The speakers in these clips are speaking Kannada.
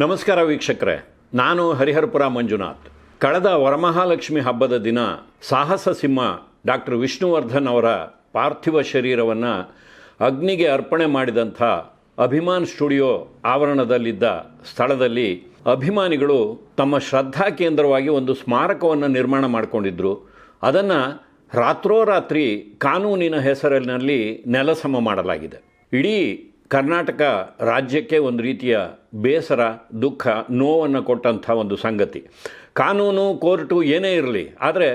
ನಮಸ್ಕಾರ ವೀಕ್ಷಕರೇ, ನಾನು ಹರಿಹರಪುರ ಮಂಜುನಾಥ್. ಕಳೆದ ವರಮಹಾಲಕ್ಷ್ಮಿ ಹಬ್ಬದ ದಿನ ಸಾಹಸ ಸಿಂಹ ಡಾಕ್ಟರ್ ವಿಷ್ಣುವರ್ಧನ್ ಅವರ ಪಾರ್ಥಿವ ಶರೀರವನ್ನು ಅಗ್ನಿಗೆ ಅರ್ಪಣೆ ಮಾಡಿದಂಥ ಅಭಿಮಾನ್ ಸ್ಟುಡಿಯೋ ಆವರಣದಲ್ಲಿದ್ದ ಸ್ಥಳದಲ್ಲಿ ಅಭಿಮಾನಿಗಳು ತಮ್ಮ ಶ್ರದ್ಧಾ ಕೇಂದ್ರವಾಗಿ ಒಂದು ಸ್ಮಾರಕವನ್ನು ನಿರ್ಮಾಣ ಮಾಡಿಕೊಂಡಿದ್ದರು ಅದನ್ನು ರಾತ್ರೋರಾತ್ರಿ ಕಾನೂನಿನ ಹೆಸರಿನಲ್ಲಿ ನೆಲಸಮ ಮಾಡಲಾಗಿದೆ. ಇಡೀ ಕರ್ನಾಟಕ ರಾಜ್ಯಕ್ಕೆ ಒಂದು ರೀತಿಯ ಬೇಸರ, ದುಃಖ, ನೋವನ್ನು ಕೊಟ್ಟಂಥ ಒಂದು ಸಂಗತಿ. ಕಾನೂನು, ಕೋರ್ಟು ಏನೇ ಇರಲಿ, ಆದರೆ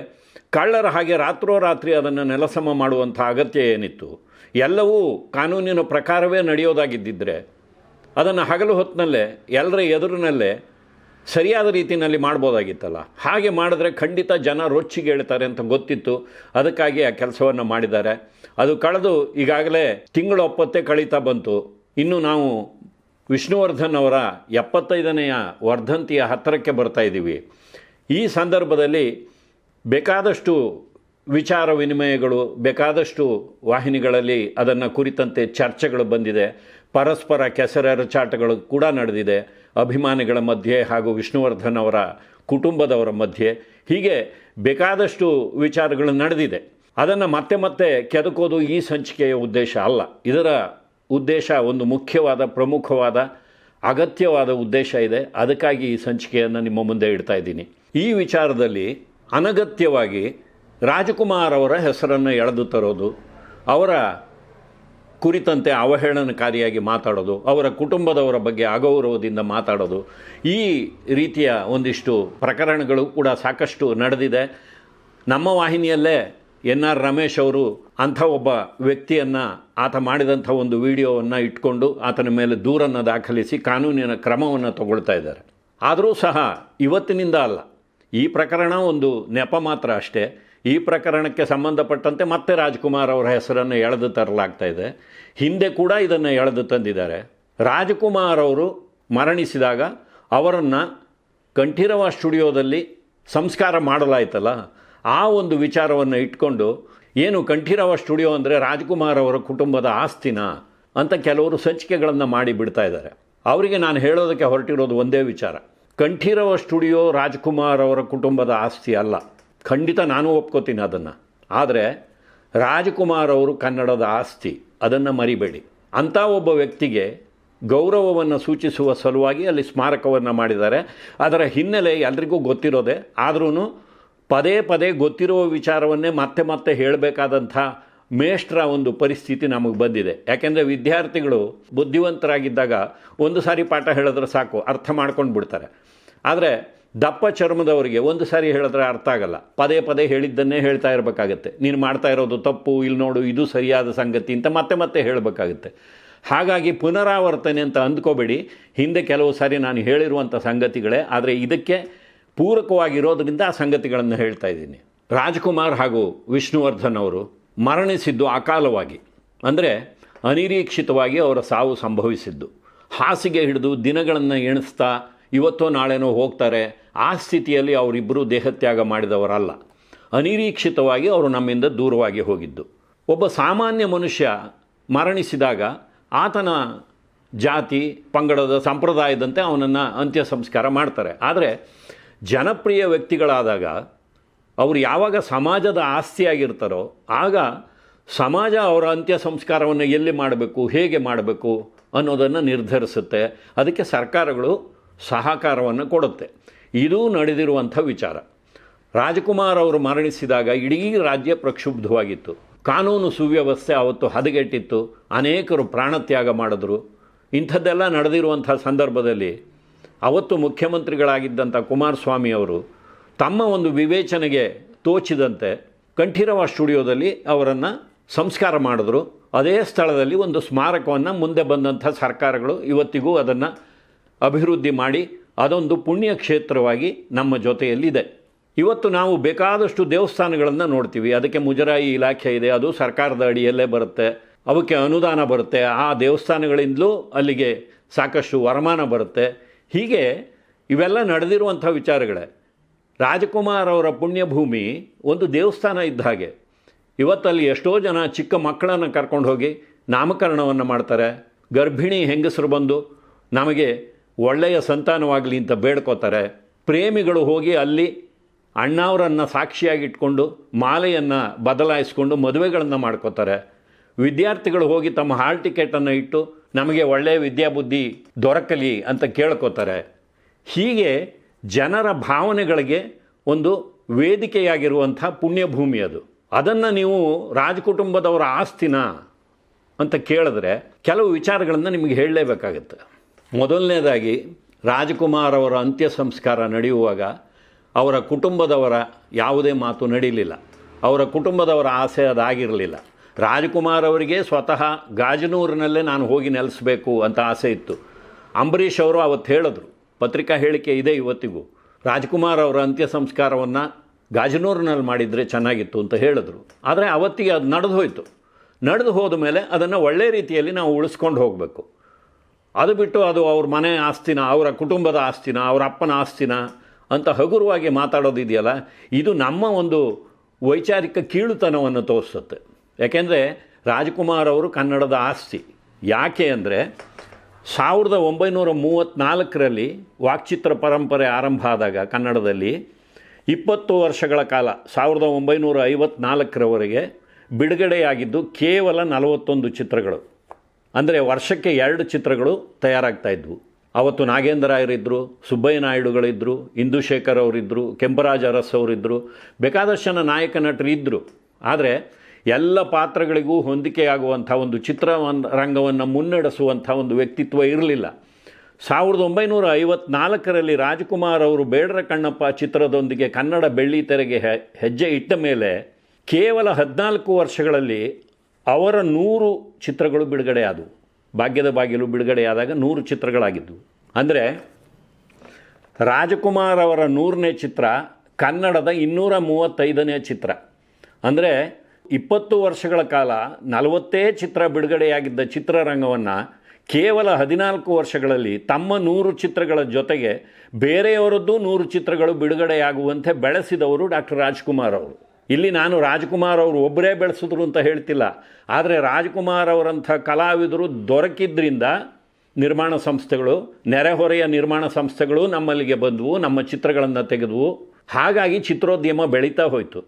ಕಳ್ಳರ ಹಾಗೆ ರಾತ್ರೋರಾತ್ರಿ ಅದನ್ನು ನೆಲಸಮ ಮಾಡುವಂಥ ಅಗತ್ಯ ಏನಿತ್ತು? ಎಲ್ಲವೂ ಕಾನೂನಿನ ಪ್ರಕಾರವೇ ನಡೆಯೋದಾಗಿದ್ದರೆ ಅದನ್ನು ಹಗಲು ಹೊತ್ತಿನಲ್ಲೇ, ಎಲ್ಲರ ಎದುರಿನಲ್ಲೇ ಸರಿಯಾದ ರೀತಿಯಲ್ಲಿ ಮಾಡ್ಬೋದಾಗಿತ್ತಲ್ಲ. ಹಾಗೆ ಮಾಡಿದ್ರೆ ಖಂಡಿತ ಜನ ರೊಚ್ಚಿಗೆ ಹೇಳ್ತಾರೆ ಅಂತ ಗೊತ್ತಿತ್ತು. ಅದಕ್ಕಾಗಿ ಆ ಕೆಲಸವನ್ನು ಮಾಡಿದ್ದಾರೆ. ಅದು ಕಳೆದು ಈಗಾಗಲೇ ತಿಂಗಳೊಪ್ಪತ್ತೆ ಕಳೀತಾ ಬಂತು. ಇನ್ನು ನಾವು ವಿಷ್ಣುವರ್ಧನ್ ಅವರ ಎಪ್ಪತ್ತೈದನೆಯ ವರ್ಧಂತಿಯ ಹತ್ತಿರಕ್ಕೆ ಬರ್ತಾ ಇದ್ದೀವಿ. ಈ ಸಂದರ್ಭದಲ್ಲಿ ಬೇಕಾದಷ್ಟು ವಿಚಾರ ವಿನಿಮಯಗಳು, ಬೇಕಾದಷ್ಟು ವಾಹಿನಿಗಳಲ್ಲಿ ಅದನ್ನು ಕುರಿತಂತೆ ಚರ್ಚೆಗಳು ಬಂದಿದೆ. ಪರಸ್ಪರ ಕೆಸರೆರಚಾಟಗಳು ಕೂಡ ನಡೆದಿದೆ. ಅಭಿಮಾನಿಗಳ ಮಧ್ಯೆ ಹಾಗೂ ವಿಷ್ಣುವರ್ಧನ್ ಅವರ ಕುಟುಂಬದವರ ಮಧ್ಯೆ ಹೀಗೆ ಬೇಕಾದಷ್ಟು ವಿಚಾರಗಳು ನಡೆದಿದೆ. ಅದನ್ನು ಮತ್ತೆ ಮತ್ತೆ ಕೆದಕೋದು ಈ ಸಂಚಿಕೆಯ ಉದ್ದೇಶ ಅಲ್ಲ. ಇದರ ಉದ್ದೇಶ ಒಂದು ಮುಖ್ಯವಾದ, ಪ್ರಮುಖವಾದ, ಅಗತ್ಯವಾದ ಉದ್ದೇಶ ಇದೆ. ಅದಕ್ಕಾಗಿ ಈ ಸಂಚಿಕೆಯನ್ನು ನಿಮ್ಮ ಮುಂದೆ ಇಡ್ತಾ ಇದ್ದೀನಿ. ಈ ವಿಚಾರದಲ್ಲಿ ಅನಗತ್ಯವಾಗಿ ರಾಜಕುಮಾರ್ ಅವರ ಹೆಸರನ್ನು ಎಳೆದು ತರೋದು, ಅವರ ಕುರಿತಂತೆ ಅವಹೇಳನಕಾರಿಯಾಗಿ ಮಾತಾಡೋದು, ಅವರ ಕುಟುಂಬದವರ ಬಗ್ಗೆ ಅಗೌರವದಿಂದ ಮಾತಾಡೋದು, ಈ ರೀತಿಯ ಒಂದಿಷ್ಟು ಪ್ರಕರಣಗಳು ಕೂಡ ಸಾಕಷ್ಟು ನಡೆದಿದೆ. ನಮ್ಮ ವಾಹಿನಿಯಲ್ಲೇ ಎನ್ ಆರ್ ರಮೇಶ್ ಅವರು ಅಂಥ ಒಬ್ಬ ವ್ಯಕ್ತಿಯನ್ನು ಆತ ಮಾಡಿದಂಥ ಒಂದು ವಿಡಿಯೋವನ್ನು ಇಟ್ಕೊಂಡು ಆತನ ಮೇಲೆ ದೂರನ್ನು ದಾಖಲಿಸಿ ಕಾನೂನಿನ ಕ್ರಮವನ್ನು ತಗೊಳ್ತಾ ಇದ್ದಾರೆ. ಆದರೂ ಸಹ ಇವತ್ತಿನಿಂದ ಅಲ್ಲ. ಈ ಪ್ರಕರಣ ಒಂದು ನೆಪ ಮಾತ್ರ ಅಷ್ಟೇ. ಈ ಪ್ರಕರಣಕ್ಕೆ ಸಂಬಂಧಪಟ್ಟಂತೆ ಮತ್ತೆ ರಾಜ್ಕುಮಾರ್ ಅವರ ಹೆಸರನ್ನು ಎಳೆದು ತರಲಾಗ್ತಾ ಇದೆ. ಹಿಂದೆ ಕೂಡ ಇದನ್ನು ಎಳೆದು ತಂದಿದ್ದಾರೆ. ರಾಜ್ಕುಮಾರ್ ಅವರು ಮರಣಿಸಿದಾಗ ಅವರನ್ನು ಕಂಠೀರವ ಸ್ಟುಡಿಯೋದಲ್ಲಿ ಸಂಸ್ಕಾರ ಮಾಡಲಾಯ್ತಲ್ಲ? ಆ ಒಂದು ವಿಚಾರವನ್ನು ಇಟ್ಕೊಂಡು ಏನು ಕಂಠೀರವ ಸ್ಟುಡಿಯೋ ಅಂದರೆ ರಾಜ್ಕುಮಾರ್ ಅವರ ಕುಟುಂಬದ ಆಸ್ತಿನ ಅಂತ ಕೆಲವರು ಸಂಚಿಕೆಗಳನ್ನು ಮಾಡಿ ಬಿಡ್ತಾ ಇದ್ದಾರೆ. ಅವರಿಗೆ ನಾನು ಹೇಳೋದಕ್ಕೆ ಹೊರಟಿರೋದು ಒಂದೇ ವಿಚಾರ. ಕಂಠೀರವ ಸ್ಟುಡಿಯೋ ರಾಜ್ಕುಮಾರ್ ಅವರ ಕುಟುಂಬದ ಆಸ್ತಿ ಅಲ್ಲ. ಖಂಡಿತ ನಾನು ಒಪ್ಕೋತೀನಿ ಅದನ್ನು. ಆದರೆ ರಾಜಕುಮಾರ್ ಅವರು ಕನ್ನಡದ ಆಸ್ತಿ, ಅದನ್ನು ಮರಿಬೇಡಿ. ಅಂಥ ಒಬ್ಬ ವ್ಯಕ್ತಿಗೆ ಗೌರವವನ್ನು ಸೂಚಿಸುವ ಸಲುವಾಗಿ ಅಲ್ಲಿ ಸ್ಮಾರಕವನ್ನು ಮಾಡಿದ್ದಾರೆ. ಅದರ ಹಿನ್ನೆಲೆ ಎಲ್ರಿಗೂ ಗೊತ್ತಿರೋದೆ. ಆದ್ರೂ ಪದೇ ಪದೇ ಗೊತ್ತಿರುವ ವಿಚಾರವನ್ನೇ ಮತ್ತೆ ಮತ್ತೆ ಹೇಳಬೇಕಾದಂಥ ಮೇಷ್ಟ್ರ ಒಂದು ಪರಿಸ್ಥಿತಿ ನಮಗೆ ಬಂದಿದೆ. ಯಾಕೆಂದರೆ ವಿದ್ಯಾರ್ಥಿಗಳು ಬುದ್ಧಿವಂತರಾಗಿದ್ದಾಗ ಒಂದು ಸಾರಿ ಪಾಠ ಹೇಳಿದ್ರೆ ಸಾಕು, ಅರ್ಥ ಮಾಡ್ಕೊಂಡು ಬಿಡ್ತಾರೆ ಆದರೆ ದಪ್ಪ ಚರ್ಮದವರಿಗೆ ಒಂದು ಸಾರಿ ಹೇಳಿದ್ರೆ ಅರ್ಥ ಆಗಲ್ಲ. ಪದೇ ಪದೇ ಹೇಳಿದ್ದನ್ನೇ ಹೇಳ್ತಾ ಇರಬೇಕಾಗತ್ತೆ. ನೀನು ಮಾಡ್ತಾ ಇರೋದು ತಪ್ಪು ಇಲ್ಲಿ ನೋಡು, ಇದು ಸರಿಯಾದ ಸಂಗತಿ ಅಂತ ಮತ್ತೆ ಮತ್ತೆ ಹೇಳಬೇಕಾಗುತ್ತೆ. ಹಾಗಾಗಿ ಪುನರಾವರ್ತನೆ ಅಂತ ಅಂದ್ಕೋಬೇಡಿ. ಹಿಂದೆ ಕೆಲವು ಸಾರಿ ನಾನು ಹೇಳಿರುವಂಥ ಸಂಗತಿಗಳೇ, ಆದರೆ ಇದಕ್ಕೆ ಪೂರಕವಾಗಿರೋದರಿಂದ ಆ ಸಂಗತಿಗಳನ್ನು ಹೇಳ್ತಾ ಇದ್ದೀನಿ. ರಾಜ್ಕುಮಾರ್ ಹಾಗೂ ವಿಷ್ಣುವರ್ಧನ್ ಅವರು ಮರಣಿಸಿದ್ದು ಅಕಾಲವಾಗಿ. ಅಂದರೆ ಅನಿರೀಕ್ಷಿತವಾಗಿ ಅವರ ಸಾವು ಸಂಭವಿಸಿದ್ದು. ಹಾಸಿಗೆ ಹಿಡಿದು ದಿನಗಳನ್ನು ಎಣಿಸ್ತಾ ಇವತ್ತೋ ನಾಳೆನೋ ಹೋಗ್ತಾರೆ ಆ ಸ್ಥಿತಿಯಲ್ಲಿ ಅವರಿಬ್ಬರು ದೇಹತ್ಯಾಗ ಮಾಡಿದವರಲ್ಲ. ಅನಿರೀಕ್ಷಿತವಾಗಿ ಅವರು ನಮ್ಮಿಂದ ದೂರವಾಗಿ ಹೋಗಿದ್ದು. ಒಬ್ಬ ಸಾಮಾನ್ಯ ಮನುಷ್ಯ ಮರಣಿಸಿದಾಗ ಆತನ ಜಾತಿ, ಪಂಗಡದ ಸಂಪ್ರದಾಯದಂತೆ ಅವನನ್ನು ಅಂತ್ಯ ಸಂಸ್ಕಾರ ಮಾಡ್ತಾರೆ. ಆದರೆ ಜನಪ್ರಿಯ ವ್ಯಕ್ತಿಗಳಾದಾಗ ಅವರು ಯಾವಾಗ ಸಮಾಜದ ಆಸ್ತಿಯಾಗಿರ್ತಾರೋ, ಆಗ ಸಮಾಜ ಅವರ ಅಂತ್ಯ ಸಂಸ್ಕಾರವನ್ನು ಎಲ್ಲಿ ಮಾಡಬೇಕು, ಹೇಗೆ ಮಾಡಬೇಕು ಅನ್ನೋದನ್ನು ನಿರ್ಧರಿಸುತ್ತೆ. ಅದಕ್ಕೆ ಸರ್ಕಾರಗಳು ಸಹಕಾರವನ್ನು ಕೊಡುತ್ತೆ. ಇದು ನಡೆದಿರುವಂಥ ವಿಚಾರ. ರಾಜಕುಮಾರ್ ಅವರು ಮರಣಿಸಿದಾಗ ಇಡೀ ರಾಜ್ಯ ಪ್ರಕ್ಷುಬ್ಧವಾಗಿತ್ತು. ಕಾನೂನು ಸುವ್ಯವಸ್ಥೆ ಅವತ್ತು ಹದಗೆಟ್ಟಿತ್ತು. ಅನೇಕರು ಪ್ರಾಣತ್ಯಾಗ ಮಾಡಿದ್ರು. ಇಂಥದ್ದೆಲ್ಲ ನಡೆದಿರುವಂಥ ಸಂದರ್ಭದಲ್ಲಿ ಅವತ್ತು ಮುಖ್ಯಮಂತ್ರಿಗಳಾಗಿದ್ದಂಥ ಕುಮಾರಸ್ವಾಮಿ ಅವರು ತಮ್ಮ ಒಂದು ವಿವೇಚನೆಗೆ ತೋಚಿದಂತೆ ಕಂಠೀರವ ಸ್ಟುಡಿಯೋದಲ್ಲಿ ಅವರನ್ನು ಸಂಸ್ಕಾರ ಮಾಡಿದ್ರು. ಅದೇ ಸ್ಥಳದಲ್ಲಿ ಒಂದು ಸ್ಮಾರಕವನ್ನು ಮುಂದೆ ಬಂದಂಥ ಸರ್ಕಾರಗಳು ಇವತ್ತಿಗೂ ಅದನ್ನು ಅಭಿವೃದ್ಧಿ ಮಾಡಿ ಅದೊಂದು ಪುಣ್ಯ ಕ್ಷೇತ್ರವಾಗಿ ನಮ್ಮ ಜೊತೆಯಲ್ಲಿದೆ. ಇವತ್ತು ನಾವು ಬೇಕಾದಷ್ಟು ದೇವಸ್ಥಾನಗಳನ್ನು ನೋಡ್ತೀವಿ. ಅದಕ್ಕೆ ಮುಜರಾಯಿ ಇಲಾಖೆ ಇದೆ, ಅದು ಸರ್ಕಾರದ ಅಡಿಯಲ್ಲೇ ಬರುತ್ತೆ. ಅವಕ್ಕೆ ಅನುದಾನ ಬರುತ್ತೆ. ಆ ದೇವಸ್ಥಾನಗಳಿಂದಲೂ ಅಲ್ಲಿಗೆ ಸಾಕಷ್ಟು ವರಮಾನ ಬರುತ್ತೆ. ಹೀಗೆ ಇವೆಲ್ಲ ನಡೆದಿರುವಂಥ ವಿಚಾರಗಳೇ. ರಾಜಕುಮಾರ್ ಅವರ ಪುಣ್ಯಭೂಮಿ ಒಂದು ದೇವಸ್ಥಾನ ಇದ್ದ ಹಾಗೆ. ಇವತ್ತಲ್ಲಿ ಎಷ್ಟೋ ಜನ ಚಿಕ್ಕ ಮಕ್ಕಳನ್ನು ಕರ್ಕೊಂಡು ಹೋಗಿ ನಾಮಕರಣವನ್ನು ಮಾಡ್ತಾರೆ. ಗರ್ಭಿಣಿ ಹೆಂಗಸರು ಬಂದು ನಮಗೆ ಒಳ್ಳೆಯ ಸಂತಾನವಾಗಲಿ ಅಂತ ಬೇಡ್ಕೋತಾರೆ. ಪ್ರೇಮಿಗಳು ಹೋಗಿ ಅಲ್ಲಿ ಅಣ್ಣವರನ್ನು ಸಾಕ್ಷಿಯಾಗಿಟ್ಕೊಂಡು, ಮಾಲೆಯನ್ನು ಬದಲಾಯಿಸ್ಕೊಂಡು ಮದುವೆಗಳನ್ನು ಮಾಡ್ಕೋತಾರೆ. ವಿದ್ಯಾರ್ಥಿಗಳು ಹೋಗಿ ತಮ್ಮ ಹಾಲ್ ಟಿಕೆಟನ್ನು ಇಟ್ಟು, ನಮಗೆ ಒಳ್ಳೆಯ ವಿದ್ಯಾಬುದ್ಧಿ ದೊರಕಲಿ ಅಂತ ಕೇಳ್ಕೋತಾರೆ. ಹೀಗೆ ಜನರ ಭಾವನೆಗಳಿಗೆ ಒಂದು ವೇದಿಕೆಯಾಗಿರುವಂಥ ಪುಣ್ಯಭೂಮಿ ಅದು. ಅದನ್ನು ನೀವು ರಾಜಕುಟುಂಬದವರ ಆಸ್ತಿನ ಅಂತ ಕೇಳಿದ್ರೆ, ಕೆಲವು ವಿಚಾರಗಳನ್ನು ನಿಮಗೆ ಹೇಳಲೇಬೇಕಾಗತ್ತೆ. ಮೊದಲನೇದಾಗಿ ರಾಜಕುಮಾರ್ ಅವರ ಅಂತ್ಯ ಸಂಸ್ಕಾರ ನಡೆಯುವಾಗ ಅವರ ಕುಟುಂಬದವರ ಯಾವುದೇ ಮಾತು ನಡೀಲಿಲ್ಲ. ಅವರ ಕುಟುಂಬದವರ ಆಸೆ ಅದಾಗಿರಲಿಲ್ಲ. ರಾಜಕುಮಾರ್ ಅವರಿಗೆ ಸ್ವತಃ ಗಾಜನೂರಿನಲ್ಲೇ ನಾನು ಹೋಗಿ ನೆಲೆಸಬೇಕು ಅಂತ ಆಸೆ ಇತ್ತು. ಅಂಬರೀಷ್ ಅವರು ಅವತ್ತು ಹೇಳಿದ್ರು. ಪತ್ರಿಕಾ ಹೇಳಿಕೆ ಇದೆ ಇವತ್ತಿಗೂ. ರಾಜ್ಕುಮಾರ್ ಅವರ ಅಂತ್ಯ ಸಂಸ್ಕಾರವನ್ನು ಗಾಜನೂರಿನಲ್ಲಿ ಮಾಡಿದರೆ ಚೆನ್ನಾಗಿತ್ತು ಅಂತ ಹೇಳಿದ್ರು. ಆದರೆ ಅವತ್ತಿಗೆ ಅದು ನಡೆದು ಹೋಯಿತು. ನಡೆದು ಹೋದ ಮೇಲೆ ಅದನ್ನು ಒಳ್ಳೆಯ ರೀತಿಯಲ್ಲಿ ನಾವು ಉಳಿಸ್ಕೊಂಡು ಹೋಗಬೇಕು. ಅದು ಬಿಟ್ಟು ಅದು ಅವ್ರ ಮನೆ ಆಸ್ತಿನ, ಅವರ ಕುಟುಂಬದ ಆಸ್ತಿನ, ಅವರ ಅಪ್ಪನ ಆಸ್ತಿನ ಅಂತ ಹಗುರವಾಗಿ ಮಾತಾಡೋದಿದೆಯಲ್ಲ, ಇದು ನಮ್ಮ ಒಂದು ವೈಚಾರಿಕ ಕೀಳುತನವನ್ನು ತೋರಿಸುತ್ತೆ. ಯಾಕೆಂದರೆ ರಾಜ್ಕುಮಾರ್ ಅವರು ಕನ್ನಡದ ಆಸ್ತಿ. ಯಾಕೆ ಅಂದರೆ ಸಾವಿರದ ಒಂಬೈನೂರ ಮೂವತ್ತ್ನಾಲ್ಕರಲ್ಲಿ ವಾಕ್ಚಿತ್ರ ಪರಂಪರೆ ಆರಂಭ ಆದಾಗ ಕನ್ನಡದಲ್ಲಿ ಇಪ್ಪತ್ತು ವರ್ಷಗಳ ಕಾಲ, ಸಾವಿರದ ಒಂಬೈನೂರ ಐವತ್ನಾಲ್ಕರವರೆಗೆ ಬಿಡುಗಡೆಯಾಗಿದ್ದು ಕೇವಲ ನಲವತ್ತೊಂದು ಚಿತ್ರಗಳು. ಅಂದರೆ ವರ್ಷಕ್ಕೆ ಎರಡು ಚಿತ್ರಗಳು ತಯಾರಾಗ್ತಾ ಇದ್ವು. ಅವತ್ತು ನಾಗೇಂದ್ರಾಯರಿದ್ದರು ಸುಬ್ಬಯ್ಯ ನಾಯ್ಡುಗಳಿದ್ದರು ಇಂದುಶೇಖರ್ ಅವರಿದ್ದರು ಕೆಂಪರಾಜ ಅರಸ್ ಅವರಿದ್ದರು ಬೇಕಾದಷ್ಟು ನಾಯಕ ನಟರು ಇದ್ದರು ಆದರೆ ಎಲ್ಲ ಪಾತ್ರಗಳಿಗೂ ಹೊಂದಿಕೆಯಾಗುವಂಥ ಒಂದು ಚಿತ್ರ ರಂಗವನ್ನು ಮುನ್ನಡೆಸುವಂಥ ಒಂದು ವ್ಯಕ್ತಿತ್ವ ಇರಲಿಲ್ಲ. ಸಾವಿರದ ಒಂಬೈನೂರ ಐವತ್ನಾಲ್ಕರಲ್ಲಿ ರಾಜ್ಕುಮಾರ್ ಅವರು ಬೇಡರ ಕಣ್ಣಪ್ಪ ಚಿತ್ರದೊಂದಿಗೆ ಕನ್ನಡ ಬೆಳ್ಳಿ ತೆರೆಗೆ ಹೆಜ್ಜೆ ಇಟ್ಟ ಮೇಲೆ ಕೇವಲ ಹದಿನಾಲ್ಕು ವರ್ಷಗಳಲ್ಲಿ ಅವರ ನೂರು ಚಿತ್ರಗಳು ಬಿಡುಗಡೆಯಾದವು ಭಾಗ್ಯದ ಬಾಗಿಲು ಬಿಡುಗಡೆಯಾದಾಗ ನೂರು ಚಿತ್ರಗಳಾಗಿದ್ದವು. ಅಂದರೆ ರಾಜಕುಮಾರ್ ಅವರ ನೂರನೇ ಚಿತ್ರ, ಕನ್ನಡದ ಇನ್ನೂರ ಮೂವತ್ತೈದನೇ ಚಿತ್ರ. ಅಂದರೆ ಇಪ್ಪತ್ತು ವರ್ಷಗಳ ಕಾಲ ನಲವತ್ತೇ ಚಿತ್ರ ಬಿಡುಗಡೆಯಾಗಿದ್ದ ಚಿತ್ರರಂಗವನ್ನು ಕೇವಲ ಹದಿನಾಲ್ಕು ವರ್ಷಗಳಲ್ಲಿ ತಮ್ಮ ನೂರು ಚಿತ್ರಗಳ ಜೊತೆಗೆ ಬೇರೆಯವರದ್ದು ನೂರು ಚಿತ್ರಗಳು ಬಿಡುಗಡೆಯಾಗುವಂತೆ ಬೆಳೆಸಿದವರು ಡಾಕ್ಟರ್ ರಾಜ್ಕುಮಾರ್ ಅವರು. ಇಲ್ಲಿ ನಾನು ರಾಜ್ಕುಮಾರ್ ಅವರು ಒಬ್ಬರೇ ಬೆಳೆಸಿದ್ರು ಅಂತ ಹೇಳ್ತಿಲ್ಲ. ಆದರೆ ರಾಜ್ಕುಮಾರ್ ಅವರಂಥ ಕಲಾವಿದರು ದೊರಕಿದ್ರಿಂದ ನಿರ್ಮಾಣ ಸಂಸ್ಥೆಗಳು, ನೆರೆಹೊರೆಯ ನಿರ್ಮಾಣ ಸಂಸ್ಥೆಗಳು ನಮ್ಮಲ್ಲಿಗೆ ಬಂದವು, ನಮ್ಮ ಚಿತ್ರಗಳನ್ನು ತೆಗೆದವು. ಹಾಗಾಗಿ ಚಿತ್ರೋದ್ಯಮ ಬೆಳೀತಾ ಹೋಯಿತು.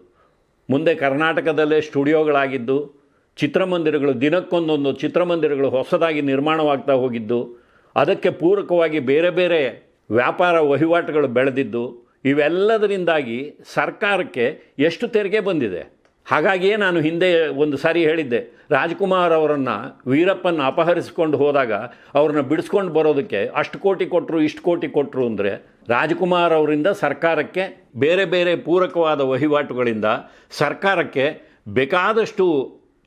ಮುಂದೆ ಕರ್ನಾಟಕದಲ್ಲೇ ಸ್ಟುಡಿಯೋಗಳಾಗಿದ್ದು, ಚಿತ್ರಮಂದಿರಗಳು ದಿನಕ್ಕೊಂದೊಂದು ಚಿತ್ರಮಂದಿರಗಳು ಹೊಸದಾಗಿ ನಿರ್ಮಾಣವಾಗ್ತಾ ಹೋಗಿದ್ದು, ಅದಕ್ಕೆ ಪೂರಕವಾಗಿ ಬೇರೆ ಬೇರೆ ವ್ಯಾಪಾರ ವಹಿವಾಟುಗಳು ಬೆಳೆದಿದ್ದು ಇವೆಲ್ಲದರಿಂದಾಗಿ ಸರ್ಕಾರಕ್ಕೆ ಎಷ್ಟು ತೆರಿಗೆ ಬಂದಿದೆ? ಹಾಗಾಗಿಯೇ ನಾನು ಹಿಂದೆ ಒಂದು ಸಾರಿ ಹೇಳಿದ್ದೆ, ರಾಜ್ಕುಮಾರ್ ಅವರನ್ನು ವೀರಪ್ಪನ ಅಪಹರಿಸಿಕೊಂಡು ಹೋದಾಗ ಅವ್ರನ್ನ ಬಿಡಿಸ್ಕೊಂಡು ಬರೋದಕ್ಕೆ ಅಷ್ಟು ಕೋಟಿ ಕೊಟ್ಟರು ಇಷ್ಟು ಕೋಟಿ ಕೊಟ್ಟರು ಅಂದರೆ ರಾಜ್ಕುಮಾರ್ ಅವರಿಂದ ಸರ್ಕಾರಕ್ಕೆ ಬೇರೆ ಬೇರೆ ಪೂರಕವಾದ ವಹಿವಾಟುಗಳಿಂದ ಸರ್ಕಾರಕ್ಕೆ ಬೇಕಾದಷ್ಟು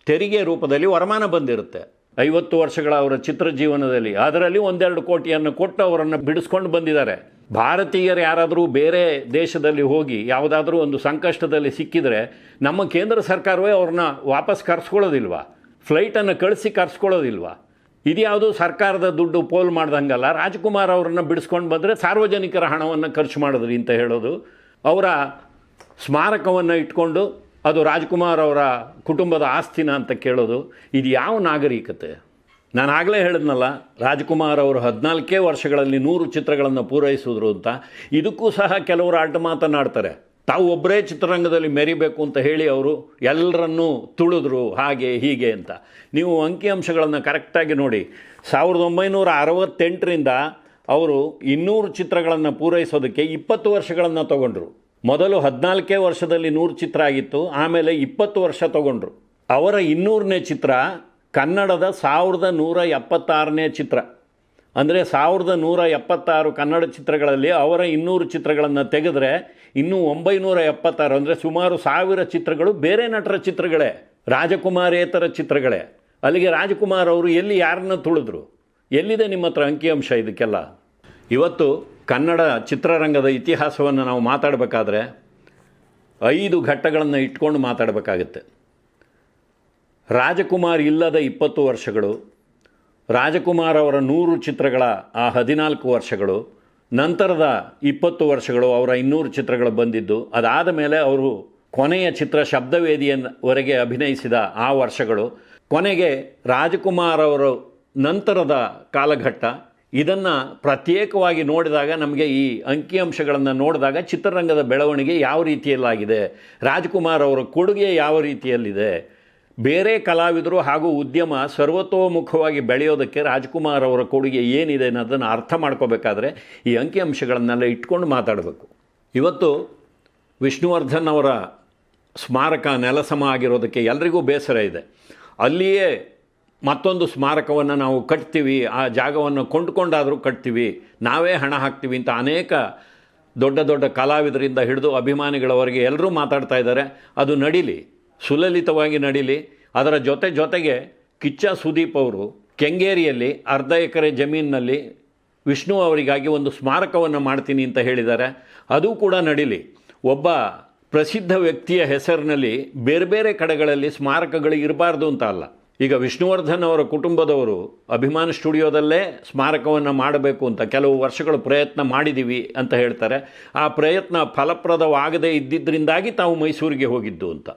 ತೆರಿಗೆ ರೂಪದಲ್ಲಿ ವರಮಾನ ಬಂದಿರುತ್ತೆ. ಐವತ್ತು ವರ್ಷಗಳ ಅವರ ಚಿತ್ರ ಜೀವನದಲ್ಲಿ ಅದರಲ್ಲಿ ಒಂದೆರಡು ಕೋಟಿಯನ್ನು ಕೊಟ್ಟು ಅವರನ್ನು ಬಿಡಿಸ್ಕೊಂಡು ಬಂದಿದ್ದಾರೆ. ಭಾರತೀಯರು ಯಾರಾದರೂ ಬೇರೆ ದೇಶದಲ್ಲಿ ಹೋಗಿ ಯಾವುದಾದ್ರೂ ಒಂದು ಸಂಕಷ್ಟದಲ್ಲಿ ಸಿಕ್ಕಿದರೆ ನಮ್ಮ ಕೇಂದ್ರ ಸರ್ಕಾರವೇ ಅವ್ರನ್ನ ವಾಪಸ್ ಕರ್ಸ್ಕೊಳ್ಳೋದಿಲ್ವಾ? ಫ್ಲೈಟನ್ನು ಕಳಿಸಿ ಕರ್ಸ್ಕೊಳ್ಳೋದಿಲ್ವಾ? ಇದ್ಯಾವುದು ಸರ್ಕಾರದ ದುಡ್ಡು ಪೋಲ್ ಮಾಡ್ದಂಗಲ್ಲ, ರಾಜ್ಕುಮಾರ್ ಅವರನ್ನು ಬಿಡಿಸ್ಕೊಂಡು ಬಂದರೆ ಸಾರ್ವಜನಿಕರ ಹಣವನ್ನು ಖರ್ಚು ಮಾಡಿದ್ರಿ ಅಂತ ಹೇಳೋದು. ಅವರ ಸ್ಮಾರಕವನ್ನು ಇಟ್ಕೊಂಡು ಅದು ರಾಜ್ಕುಮಾರ್ ಅವರ ಕುಟುಂಬದ ಆಸ್ತಿನ ಅಂತ ಕೇಳೋದು. ಇದು ಯಾವ ನಾಗರಿಕತೆ? ನಾನು ಆಗಲೇ ಹೇಳಿದ್ನಲ್ಲ, ರಾಜ್ಕುಮಾರ್ ಅವರು ಹದಿನಾಲ್ಕೇ ವರ್ಷಗಳಲ್ಲಿ ನೂರು ಚಿತ್ರಗಳನ್ನು ಪೂರೈಸಿದ್ರು ಅಂತ. ಇದಕ್ಕೂ ಸಹ ಕೆಲವರು ಅಡ್ಡ ಮಾತನಾಡ್ತಾರೆ. ತಾವು ಒಬ್ಬರೇ ಚಿತ್ರರಂಗದಲ್ಲಿ ಮೆರಿಬೇಕು ಅಂತ ಹೇಳಿ ಅವರು ಎಲ್ಲರನ್ನೂ ತುಳಿದ್ರು, ಹಾಗೆ, ಹೀಗೆ ಅಂತ. ನೀವು ಅಂಕಿಅಂಶಗಳನ್ನು ಕರೆಕ್ಟಾಗಿ ನೋಡಿ. ಸಾವಿರದ ಒಂಬೈನೂರ ಅರವತ್ತೆಂಟರಿಂದ ಅವರು ಇನ್ನೂರು ಚಿತ್ರಗಳನ್ನು ಪೂರೈಸೋದಕ್ಕೆ ಇಪ್ಪತ್ತು ವರ್ಷಗಳನ್ನು ತಗೊಂಡ್ರು. ಮೊದಲು ಹದಿನಾಲ್ಕೇ ವರ್ಷದಲ್ಲಿ ನೂರು ಚಿತ್ರ ಆಗಿತ್ತು, ಆಮೇಲೆ ಇಪ್ಪತ್ತು ವರ್ಷ ತಗೊಂಡ್ರು. ಅವರ ಇನ್ನೂರನೇ ಚಿತ್ರ ಕನ್ನಡದ ಸಾವಿರದ ನೂರ ಎಪ್ಪತ್ತಾರನೇ ಚಿತ್ರ. ಅಂದರೆ ಸಾವಿರದ ನೂರ ಎಪ್ಪತ್ತಾರು ಕನ್ನಡ ಚಿತ್ರಗಳಲ್ಲಿ ಅವರ ಇನ್ನೂರು ಚಿತ್ರಗಳನ್ನು ತೆಗೆದರೆ ಇನ್ನೂ ಒಂಬೈನೂರ ಎಪ್ಪತ್ತಾರು, ಅಂದರೆ ಸುಮಾರು ಸಾವಿರ ಚಿತ್ರಗಳು ಬೇರೆ ನಟರ ಚಿತ್ರಗಳೇ, ರಾಜಕುಮಾರೇತರ ಚಿತ್ರಗಳೇ. ಅಲ್ಲಿಗೆ ರಾಜಕುಮಾರ್ ಅವರು ಎಲ್ಲಿ ಯಾರನ್ನ ತುಳಿದ್ರು? ಎಲ್ಲಿದೆ ನಿಮ್ಮ ಹತ್ರ ಅಂಕಿಅಂಶ ಇದಕ್ಕೆಲ್ಲ? ಇವತ್ತು ಕನ್ನಡ ಚಿತ್ರರಂಗದ ಇತಿಹಾಸವನ್ನು ನಾವು ಮಾತಾಡಬೇಕಾದ್ರೆ ಐದು ಘಟ್ಟಗಳನ್ನು ಇಟ್ಕೊಂಡು ಮಾತಾಡಬೇಕಾಗತ್ತೆ. ರಾಜಕುಮಾರ್ ಇಲ್ಲದ ಇಪ್ಪತ್ತು ವರ್ಷಗಳು, ರಾಜಕುಮಾರ್ ಅವರ ನೂರು ಚಿತ್ರಗಳ ಆ ಹದಿನಾಲ್ಕು ವರ್ಷಗಳು, ನಂತರದ ಇಪ್ಪತ್ತು ವರ್ಷಗಳು ಅವರ ಇನ್ನೂರು ಚಿತ್ರಗಳು ಬಂದಿದ್ದು, ಅದಾದ ಮೇಲೆ ಅವರು ಕೊನೆಯ ಚಿತ್ರ ಶಬ್ದವೇದಿಯವರೆಗೆ ಅಭಿನಯಿಸಿದ ಆ ವರ್ಷಗಳು, ಕೊನೆಗೆ ರಾಜಕುಮಾರ್ ಅವರು ನಂತರದ ಕಾಲಘಟ್ಟ, ಇದನ್ನು ಪ್ರತ್ಯೇಕವಾಗಿ ನೋಡಿದಾಗ ನಮಗೆ ಈ ಅಂಕಿಅಂಶಗಳನ್ನು ನೋಡಿದಾಗ ಚಿತ್ರರಂಗದ ಬೆಳವಣಿಗೆ ಯಾವ ರೀತಿಯಲ್ಲಾಗಿದೆ, ರಾಜ್ಕುಮಾರ್ ಅವರ ಕೊಡುಗೆ ಯಾವ ರೀತಿಯಲ್ಲಿದೆ ಬೇರೆ ಕಲಾವಿದರು ಹಾಗೂ ಉದ್ಯಮ ಸರ್ವತೋಮುಖವಾಗಿ ಬೆಳೆಯೋದಕ್ಕೆ ರಾಜ್ಕುಮಾರ್ ಅವರ ಕೊಡುಗೆ ಏನಿದೆ ಅನ್ನೋದನ್ನು ಅರ್ಥ ಮಾಡ್ಕೋಬೇಕಾದ್ರೆ ಈ ಅಂಕಿಅಂಶಗಳನ್ನೆಲ್ಲ ಇಟ್ಕೊಂಡು ಮಾತಾಡಬೇಕು. ಇವತ್ತು ವಿಷ್ಣುವರ್ಧನ್ ಅವರ ಸ್ಮಾರಕ ನೆಲಸಮ ಆಗಿರೋದಕ್ಕೆ ಎಲ್ರಿಗೂ ಬೇಸರ ಇದೆ. ಅಲ್ಲಿಯೇ ಮತ್ತೊಂದು ಸ್ಮಾರಕವನ್ನು ನಾವು ಕಟ್ತೀವಿ, ಆ ಜಾಗವನ್ನು ಕೊಂಡ್ಕೊಂಡಾದರೂ ಕಟ್ತೀವಿ, ನಾವೇ ಹಣ ಹಾಕ್ತೀವಿ ಅಂತ ಅನೇಕ ದೊಡ್ಡ ದೊಡ್ಡ ಕಲಾವಿದರಿಂದ ಹಿಡಿದು ಅಭಿಮಾನಿಗಳವರೆಗೆ ಎಲ್ಲರೂ ಮಾತಾಡ್ತಾ ಇದ್ದಾರೆ. ಅದು ನಡೀಲಿ. ಸುಲಲಿತವಾಗಿ ನಡೀಲಿ. ಅದರ ಜೊತೆ ಜೊತೆಗೆ ಕಿಚ್ಚ ಸುದೀಪ್ ಅವರು ಕೆಂಗೇರಿಯಲ್ಲಿ ಅರ್ಧ ಎಕರೆ ಜಮೀನಿನಲ್ಲಿ ವಿಷ್ಣು ಅವರಿಗಾಗಿ ಒಂದು ಸ್ಮಾರಕವನ್ನು ಮಾಡ್ತೀನಿ ಅಂತ ಹೇಳಿದ್ದಾರೆ. ಅದು ಕೂಡ ನಡೀಲಿ. ಒಬ್ಬ ಪ್ರಸಿದ್ಧ ವ್ಯಕ್ತಿಯ ಹೆಸರಿನಲ್ಲಿ ಬೇರೆ ಬೇರೆ ಕಡೆಗಳಲ್ಲಿ ಸ್ಮಾರಕಗಳು ಇರಬಾರ್ದು ಅಂತ ಅಲ್ಲ. ಈಗ ವಿಷ್ಣುವರ್ಧನ್ ಅವರ ಕುಟುಂಬದವರು ಅಭಿಮಾನ ಸ್ಟುಡಿಯೋದಲ್ಲೇ ಸ್ಮಾರಕವನ್ನು ಮಾಡಬೇಕು ಅಂತ ಕೆಲವು ವರ್ಷಗಳು ಪ್ರಯತ್ನ ಮಾಡಿದ್ದೀವಿ ಅಂತ ಹೇಳ್ತಾರೆ. ಆ ಪ್ರಯತ್ನ ಫಲಪ್ರದವಾಗದೇ ಇದ್ದಿದ್ದರಿಂದಾಗಿ ತಾವು ಮೈಸೂರಿಗೆ ಹೋಗಿದ್ದು ಅಂತ.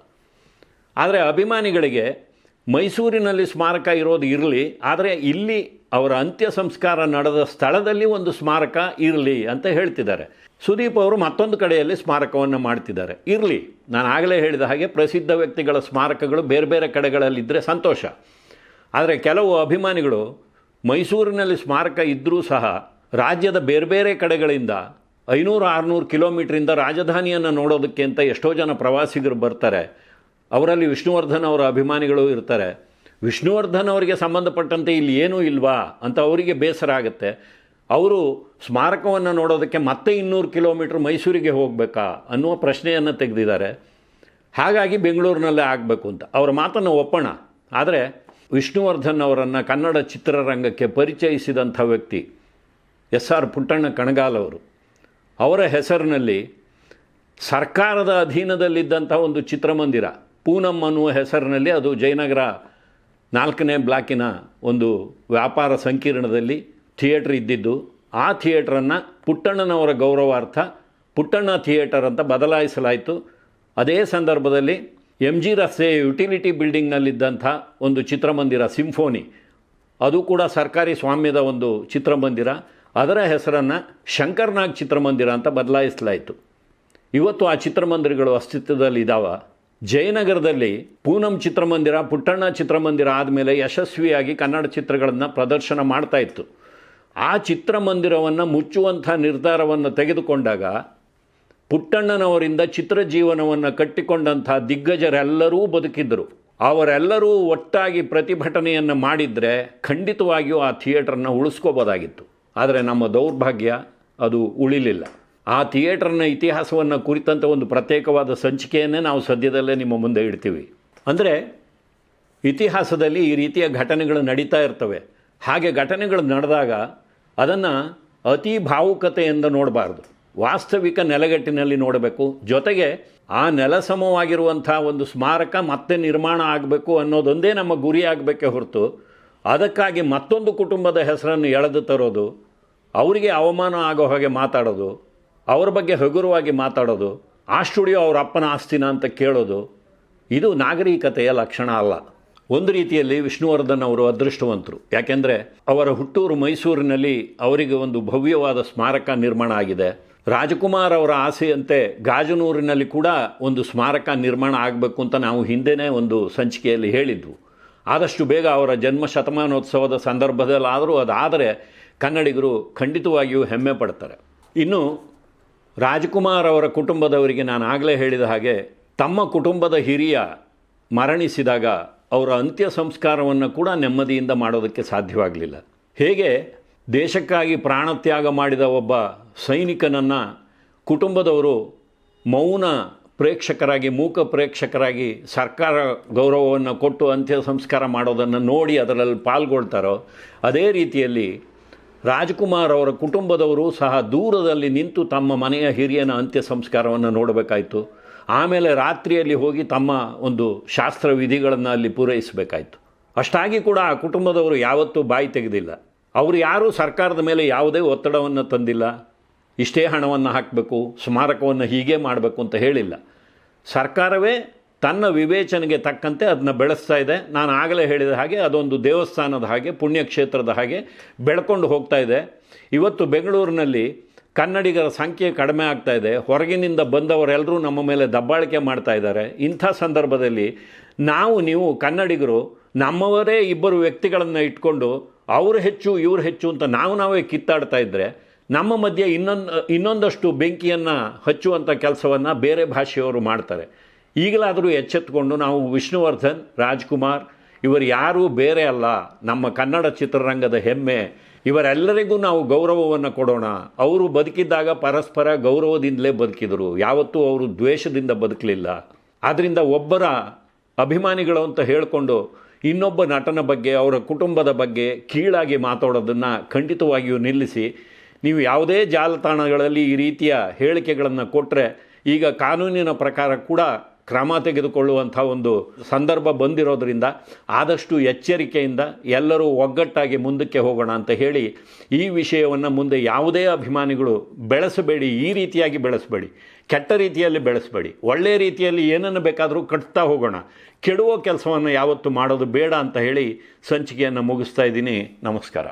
ಆದರೆ ಅಭಿಮಾನಿಗಳಿಗೆ ಮೈಸೂರಿನಲ್ಲಿ ಸ್ಮಾರಕ ಇರೋದು ಇರಲಿ, ಆದರೆ ಇಲ್ಲಿ ಅವರ ಅಂತ್ಯ ಸಂಸ್ಕಾರ ನಡೆದ ಸ್ಥಳದಲ್ಲಿ ಒಂದು ಸ್ಮಾರಕ ಇರಲಿ ಅಂತ ಹೇಳ್ತಿದ್ದಾರೆ. ಸುದೀಪ್ ಅವರು ಮತ್ತೊಂದು ಕಡೆಯಲ್ಲಿ ಸ್ಮಾರಕವನ್ನು ಮಾಡ್ತಿದ್ದಾರೆ. ಇರಲಿ, ನಾನು ಆಗಲೇ ಹೇಳಿದ ಹಾಗೆ ಪ್ರಸಿದ್ಧ ವ್ಯಕ್ತಿಗಳ ಸ್ಮಾರಕಗಳು ಬೇರೆ ಬೇರೆ ಕಡೆಗಳಲ್ಲಿದ್ದರೆ ಸಂತೋಷ. ಆದರೆ ಕೆಲವು ಅಭಿಮಾನಿಗಳು ಮೈಸೂರಿನಲ್ಲಿ ಸ್ಮಾರಕ ಇದ್ದರೂ ಸಹ ರಾಜ್ಯದ ಬೇರೆ ಬೇರೆ ಕಡೆಗಳಿಂದ ಐನೂರು ಆರುನೂರು ಕಿಲೋಮೀಟ್ರಿಂದ ರಾಜಧಾನಿಯನ್ನು ನೋಡೋದಕ್ಕೆ ಅಂತ ಎಷ್ಟೋ ಜನ ಪ್ರವಾಸಿಗರು ಬರ್ತಾರೆ. ಅವರಲ್ಲಿ ವಿಷ್ಣುವರ್ಧನ್ ಅವರ ಅಭಿಮಾನಿಗಳು ಇರ್ತಾರೆ. ವಿಷ್ಣುವರ್ಧನ್ ಅವರಿಗೆ ಸಂಬಂಧಪಟ್ಟಂತೆ ಇಲ್ಲಿ ಏನೂ ಇಲ್ವಾ ಅಂತ ಅವರಿಗೆ ಬೇಸರ ಆಗುತ್ತೆ. ಅವರು ಸ್ಮಾರಕವನ್ನು ನೋಡೋದಕ್ಕೆ ಮತ್ತೆ ಇನ್ನೂರು ಕಿಲೋಮೀಟ್ರ್ ಮೈಸೂರಿಗೆ ಹೋಗಬೇಕಾ ಅನ್ನುವ ಪ್ರಶ್ನೆಯನ್ನು ತೆಗೆದಿದ್ದಾರೆ. ಹಾಗಾಗಿ ಬೆಂಗಳೂರಿನಲ್ಲೇ ಆಗಬೇಕು ಅಂತ. ಅವರ ಮಾತನ್ನು ಒಪ್ಪೋಣ. ಆದರೆ ವಿಷ್ಣುವರ್ಧನ್ ಅವರನ್ನು ಕನ್ನಡ ಚಿತ್ರರಂಗಕ್ಕೆ ಪರಿಚಯಿಸಿದಂಥ ವ್ಯಕ್ತಿ ಎಸ್ ಆರ್ ಪುಟ್ಟಣ್ಣ ಕಣಗಾಲ್ ಅವರು. ಅವರ ಹೆಸರಿನಲ್ಲಿ ಸರ್ಕಾರದ ಅಧೀನದಲ್ಲಿದ್ದಂಥ ಒಂದು ಚಿತ್ರಮಂದಿರ. ಪೂನಂ ಅನ್ನುವ ಹೆಸರಿನಲ್ಲಿ ಅದು ಜಯನಗರ ನಾಲ್ಕನೇ ಬ್ಲಾಕಿನ ಒಂದು ವ್ಯಾಪಾರ ಸಂಕೀರ್ಣದಲ್ಲಿ ಥಿಯೇಟ್ರ್ ಇದ್ದಿದ್ದು, ಆ ಥಿಯೇಟ್ರನ್ನು ಪುಟ್ಟಣ್ಣನವರ ಗೌರವಾರ್ಥ ಪುಟ್ಟಣ್ಣ ಥಿಯೇಟರ್ ಅಂತ ಬದಲಾಯಿಸಲಾಯಿತು. ಅದೇ ಸಂದರ್ಭದಲ್ಲಿ ಎಂ ಜಿ ರಸ್ತೆ ಯುಟಿಲಿಟಿ ಬಿಲ್ಡಿಂಗ್ನಲ್ಲಿದ್ದಂಥ ಒಂದು ಚಿತ್ರಮಂದಿರ, ಸಿಂಫೋನಿ, ಅದು ಕೂಡ ಸರ್ಕಾರಿ ಸ್ವಾಮ್ಯದ ಒಂದು ಚಿತ್ರಮಂದಿರ. ಅದರ ಹೆಸರನ್ನು ಶಂಕರ್ನಾಗ್ ಚಿತ್ರಮಂದಿರ ಅಂತ ಬದಲಾಯಿಸಲಾಯಿತು. ಇವತ್ತು ಆ ಚಿತ್ರಮಂದಿರಗಳು ಅಸ್ತಿತ್ವದಲ್ಲಿದ್ದಾವ ಜಯನಗರದಲ್ಲಿ ಪೂನಂ ಚಿತ್ರಮಂದಿರ, ಪುಟ್ಟಣ್ಣ ಚಿತ್ರಮಂದಿರ ಆದಮೇಲೆ ಯಶಸ್ವಿಯಾಗಿ ಕನ್ನಡ ಚಿತ್ರಗಳನ್ನು ಪ್ರದರ್ಶನ ಮಾಡ್ತಾ ಇತ್ತು. ಆ ಚಿತ್ರಮಂದಿರವನ್ನು ಮುಚ್ಚುವಂಥ ನಿರ್ಧಾರವನ್ನು ತೆಗೆದುಕೊಂಡಾಗ ಪುಟ್ಟಣ್ಣನವರಿಂದ ಚಿತ್ರ ಜೀವನವನ್ನು ಕಟ್ಟಿಕೊಂಡಂಥ ದಿಗ್ಗಜರೆಲ್ಲರೂ ಬದುಕಿದ್ದರು ಅವರೆಲ್ಲರೂ ಒಟ್ಟಾಗಿ ಪ್ರತಿಭಟನೆಯನ್ನು ಮಾಡಿದರೆ ಖಂಡಿತವಾಗಿಯೂ ಆ ಥಿಯೇಟ್ರನ್ನ ಉಳಿಸ್ಕೋಬೋದಾಗಿತ್ತು. ಆದರೆ ನಮ್ಮ ದೌರ್ಭಾಗ್ಯ ಅದು ಉಳಿಲಿಲ್ಲ. ಆ ಥಿಯೇಟರ್ನ ಇತಿಹಾಸವನ್ನು ಕುರಿತಂಥ ಒಂದು ಪ್ರತ್ಯೇಕವಾದ ಸಂಚಿಕೆಯನ್ನೇ ನಾವು ಸದ್ಯದಲ್ಲೇ ನಿಮ್ಮ ಮುಂದೆ ಇಡ್ತೀವಿ. ಅಂದರೆ ಇತಿಹಾಸದಲ್ಲಿ ಈ ರೀತಿಯ ಘಟನೆಗಳು ನಡೀತಾ ಇರ್ತವೆ. ಹಾಗೆ ಘಟನೆಗಳು ನಡೆದಾಗ ಅದನ್ನು ಅತಿ ಭಾವುಕತೆಯಿಂದ ನೋಡಬಾರ್ದು. ವಾಸ್ತವಿಕ ನೆಲೆಗಟ್ಟಿನಲ್ಲಿ ನೋಡಬೇಕು. ಜೊತೆಗೆ ಆ ನೆಲಸಮವಾಗಿರುವಂಥ ಒಂದು ಸ್ಮಾರಕ ಮತ್ತೆ ನಿರ್ಮಾಣ ಆಗಬೇಕು ಅನ್ನೋದೊಂದೇ ನಮ್ಮ ಗುರಿ ಆಗಬೇಕೇ ಹೊರತು ಅದಕ್ಕಾಗಿ ಮತ್ತೊಂದು ಕುಟುಂಬದ ಹೆಸರನ್ನು ಎಳೆದು ತರೋದು, ಅವರಿಗೆ ಅವಮಾನ ಆಗೋ ಹಾಗೆ ಮಾತಾಡೋದು ಅವ್ರ ಬಗ್ಗೆ ಹಗುರವಾಗಿ ಮಾತಾಡೋದು, ಆ ಸ್ಟುಡಿಯೋ ಅವ್ರ ಅಪ್ಪನ ಆಸ್ತಿನ ಅಂತ ಕೇಳೋದು, ಇದು ನಾಗರಿಕತೆಯ ಲಕ್ಷಣ ಅಲ್ಲ. ಒಂದು ರೀತಿಯಲ್ಲಿ ವಿಷ್ಣುವರ್ಧನ್ ಅವರು ಅದೃಷ್ಟವಂತರು. ಯಾಕೆಂದರೆ ಅವರ ಹುಟ್ಟೂರು ಮೈಸೂರಿನಲ್ಲಿ ಅವರಿಗೆ ಒಂದು ಭವ್ಯವಾದ ಸ್ಮಾರಕ ನಿರ್ಮಾಣ ಆಗಿದೆ. ರಾಜಕುಮಾರ್ ಅವರ ಆಸೆಯಂತೆ ಗಾಜನೂರಿನಲ್ಲಿ ಕೂಡ ಒಂದು ಸ್ಮಾರಕ ನಿರ್ಮಾಣ ಆಗಬೇಕು ಅಂತ ನಾವು ಹಿಂದೆನೇ ಒಂದು ಸಂಚಿಕೆಯಲ್ಲಿ ಹೇಳಿದ್ವು. ಆದಷ್ಟು ಬೇಗ ಅವರ ಜನ್ಮ ಶತಮಾನೋತ್ಸವದ ಸಂದರ್ಭದಲ್ಲಾದರೂ ಅದಾದರೆ ಕನ್ನಡಿಗರು ಖಂಡಿತವಾಗಿಯೂ ಹೆಮ್ಮೆ ಪಡ್ತಾರೆ. ಇನ್ನು ರಾಜ್ಕುಮಾರ್ ಅವರ ಕುಟುಂಬದವರಿಗೆ ನಾನು ಆಗಲೇ ಹೇಳಿದ ಹಾಗೆ, ತಮ್ಮ ಕುಟುಂಬದ ಹಿರಿಯ ಮರಣಿಸಿದಾಗ ಅವರ ಅಂತ್ಯ ಸಂಸ್ಕಾರವನ್ನು ಕೂಡ ನೆಮ್ಮದಿಯಿಂದ ಮಾಡೋದಕ್ಕೆ ಸಾಧ್ಯವಾಗಲಿಲ್ಲ. ಹೇಗೆ? ದೇಶಕ್ಕಾಗಿ ಪ್ರಾಣತ್ಯಾಗ ಮಾಡಿದ ಒಬ್ಬ ಸೈನಿಕನನ್ನು ಕುಟುಂಬದವರು ಮೌನ ಪ್ರೇಕ್ಷಕರಾಗಿ, ಮೂಕ ಪ್ರೇಕ್ಷಕರಾಗಿ ಸರ್ಕಾರ ಗೌರವವನ್ನು ಕೊಟ್ಟು ಅಂತ್ಯ ಸಂಸ್ಕಾರ ಮಾಡೋದನ್ನು ನೋಡಿ ಅದರಲ್ಲಿ ಪಾಲ್ಗೊಳ್ತಾರೋ, ಅದೇ ರೀತಿಯಲ್ಲಿ ರಾಜ್ಕುಮಾರ್ ಅವರ ಕುಟುಂಬದವರು ಸಹ ದೂರದಲ್ಲಿ ನಿಂತು ತಮ್ಮ ಮನೆಯ ಹಿರಿಯನ ಅಂತ್ಯ ಸಂಸ್ಕಾರವನ್ನು ನೋಡಬೇಕಾಯಿತು. ಆಮೇಲೆ ರಾತ್ರಿಯಲ್ಲಿ ಹೋಗಿ ತಮ್ಮ ಒಂದು ಶಾಸ್ತ್ರ ವಿಧಿಗಳನ್ನು ಅಲ್ಲಿ ಪೂರೈಸಬೇಕಾಯಿತು. ಅಷ್ಟಾಗಿ ಕೂಡ ಆ ಕುಟುಂಬದವರು ಯಾವತ್ತೂ ಬಾಯಿ ತೆಗೆದಿಲ್ಲ. ಅವರು ಯಾರೂ ಸರ್ಕಾರದ ಮೇಲೆ ಯಾವುದೇ ಒತ್ತಡವನ್ನು ತಂದಿಲ್ಲ. ಇಷ್ಟೇ ಹಣವನ್ನು ಹಾಕಬೇಕು, ಸ್ಮಾರಕವನ್ನು ಹೀಗೆ ಮಾಡಬೇಕು ಅಂತ ಹೇಳಿಲ್ಲ. ಸರ್ಕಾರವೇ ತನ್ನ ವಿವೇಚನೆಗೆ ತಕ್ಕಂತೆ ಅದನ್ನ ಬೆಳೆಸ್ತಾ ಇದೆ. ನಾನು ಆಗಲೇ ಹೇಳಿದ ಹಾಗೆ ಅದೊಂದು ದೇವಸ್ಥಾನದ ಹಾಗೆ, ಪುಣ್ಯಕ್ಷೇತ್ರದ ಹಾಗೆ ಬೆಳ್ಕೊಂಡು ಹೋಗ್ತಾ ಇದೆ. ಇವತ್ತು ಬೆಂಗಳೂರಿನಲ್ಲಿ ಕನ್ನಡಿಗರ ಸಂಖ್ಯೆ ಕಡಿಮೆ ಆಗ್ತಾ ಇದೆ. ಹೊರಗಿನಿಂದ ಬಂದವರೆಲ್ಲರೂ ನಮ್ಮ ಮೇಲೆ ದಬ್ಬಾಳಿಕೆ ಮಾಡ್ತಾ ಇದ್ದಾರೆ. ಇಂಥ ಸಂದರ್ಭದಲ್ಲಿ ನಾವು, ನೀವು ಕನ್ನಡಿಗರು, ನಮ್ಮವರೇ ಇಬ್ಬರು ವ್ಯಕ್ತಿಗಳನ್ನು ಇಟ್ಕೊಂಡು ಅವರು ಹೆಚ್ಚು, ಇವರು ಹೆಚ್ಚು ಅಂತ ನಾವು ನಾವೇ ಕಿತ್ತಾಡ್ತಾ ಇದ್ದರೆ ನಮ್ಮ ಮಧ್ಯೆ ಇನ್ನೊಂದು, ಇನ್ನೊಂದಷ್ಟು ಬೆಂಕಿಯನ್ನು ಹಚ್ಚುವಂಥ ಕೆಲಸವನ್ನು ಬೇರೆ ಭಾಷೆಯವರು ಮಾಡ್ತಾರೆ. ಈಗಲಾದರೂ ಎಚ್ಚೆತ್ತುಕೊಂಡು ನಾವು ವಿಷ್ಣುವರ್ಧನ್, ರಾಜ್ಕುಮಾರ್, ಇವರು ಯಾರೂ ಬೇರೆ ಅಲ್ಲ. ನಮ್ಮ ಕನ್ನಡ ಚಿತ್ರರಂಗದ ಹೆಮ್ಮೆ. ಇವರೆಲ್ಲರಿಗೂ ನಾವು ಗೌರವವನ್ನು ಕೊಡೋಣ. ಅವರು ಬದುಕಿದ್ದಾಗ ಪರಸ್ಪರ ಗೌರವದಿಂದಲೇ ಬದುಕಿದರು. ಯಾವತ್ತೂ ಅವರು ದ್ವೇಷದಿಂದ ಬದುಕಲಿಲ್ಲ. ಆದ್ದರಿಂದ ಒಬ್ಬರ ಅಭಿಮಾನಿಗಳು ಅಂತ ಹೇಳಿಕೊಂಡು ಇನ್ನೊಬ್ಬ ನಟನ ಬಗ್ಗೆ, ಅವರ ಕುಟುಂಬದ ಬಗ್ಗೆ ಕೀಳಾಗಿ ಮಾತಾಡೋದನ್ನು ಖಂಡಿತವಾಗಿಯೂ ನಿಲ್ಲಿಸಿ. ನೀವು ಯಾವುದೇ ಜಾಲತಾಣಗಳಲ್ಲಿ ಈ ರೀತಿಯ ಹೇಳಿಕೆಗಳನ್ನು ಕೊಟ್ಟರೆ ಈಗ ಕಾನೂನಿನ ಪ್ರಕಾರ ಕೂಡ ಕ್ರಮ ತೆಗೆದುಕೊಳ್ಳುವಂಥ ಒಂದು ಸಂದರ್ಭ ಬಂದಿರೋದರಿಂದ ಆದಷ್ಟು ಎಚ್ಚರಿಕೆಯಿಂದ ಎಲ್ಲರೂ ಒಗ್ಗಟ್ಟಾಗಿ ಮುಂದಕ್ಕೆ ಹೋಗೋಣ ಅಂತ ಹೇಳಿ ಈ ವಿಷಯವನ್ನು ಮುಂದೆ ಯಾವುದೇ ಅಭಿಮಾನಿಗಳು ಬೆಳೆಸಬೇಡಿ, ಈ ರೀತಿಯಾಗಿ ಬೆಳೆಸಬೇಡಿ, ಕೆಟ್ಟ ರೀತಿಯಲ್ಲಿ ಬೆಳೆಸಬೇಡಿ ಒಳ್ಳೆಯ ರೀತಿಯಲ್ಲಿ ಏನನ್ನು ಬೇಕಾದರೂ ಕಟ್ತಾ ಹೋಗೋಣ, ಕೆಡುವ ಕೆಲಸವನ್ನು ಯಾವತ್ತೂ ಮಾಡೋದು ಬೇಡ ಅಂತ ಹೇಳಿ ಸಂಚಿಕೆಯನ್ನು ಮುಗಿಸ್ತಾ ಇದ್ದೀನಿ. ನಮಸ್ಕಾರ.